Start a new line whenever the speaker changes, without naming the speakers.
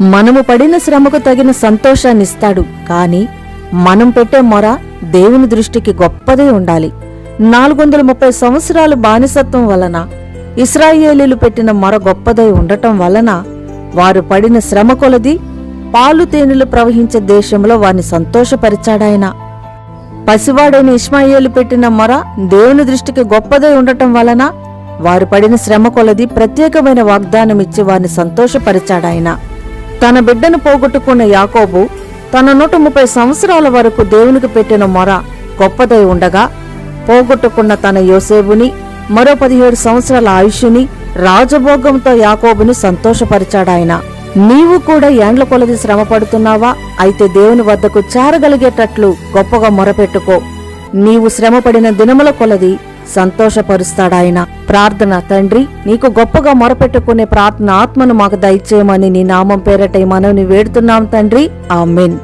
మనము పడిన శ్రమకు తగిన సంతోషాన్నిస్తాడు. కాని మనం పెట్టే మొర దేవుని దృష్టికి గొప్పదే ఉండాలి. నాలుగు వందల ముప్పై సంవత్సరాలు బానిసత్వం వలన ఇస్రాయేలీలు పెట్టిన మొర గొప్పదై ఉండటం వలన వారు పడిన శ్రమ కొలది పాలు తేనెలు ప్రవహించే దేశంలో వారిని సంతోషపరిచాడాయన. పసివాడైన ఇస్మాయేలు పెట్టిన మొర దేవుని దృష్టికి గొప్పదై ఉండటం వలన వారు పడిన శ్రమ కొలది ప్రత్యేకమైన వాగ్దానం ఇచ్చి వారిని సంతోషపరిచాడాయన. తన బిడ్డను పోగొట్టుకున్న యాకోబు తన నూట ముప్పై సంవత్సరాల వరకు దేవునికి పెట్టిన మొర గొప్పదై ఉండగా పోగొట్టుకున్న తన యోసేబుని మరో పదిహేడు సంవత్సరాల ఆయుష్ని రాజభోగంతో యాకోబుని సంతోషపరిచాడాయన నీవు కూడా ఏండ్ల కొలది శ్రమ పడుతున్నావా అయితే దేవుని వద్దకు చేరగలిగేటట్లు గొప్పగా మొరపెట్టుకో నీవు శ్రమపడిన దినముల కొలది సంతోషపరుస్తాడాయన. ప్రార్థన తండ్రి నీకు గొప్పగా మొరపెట్టుకునే ప్రార్థన ఆత్మను మాకు దయచేయమని నీ నామం పేరటై ఈ వేడుతున్నాం తండ్రి. ఆమెన్.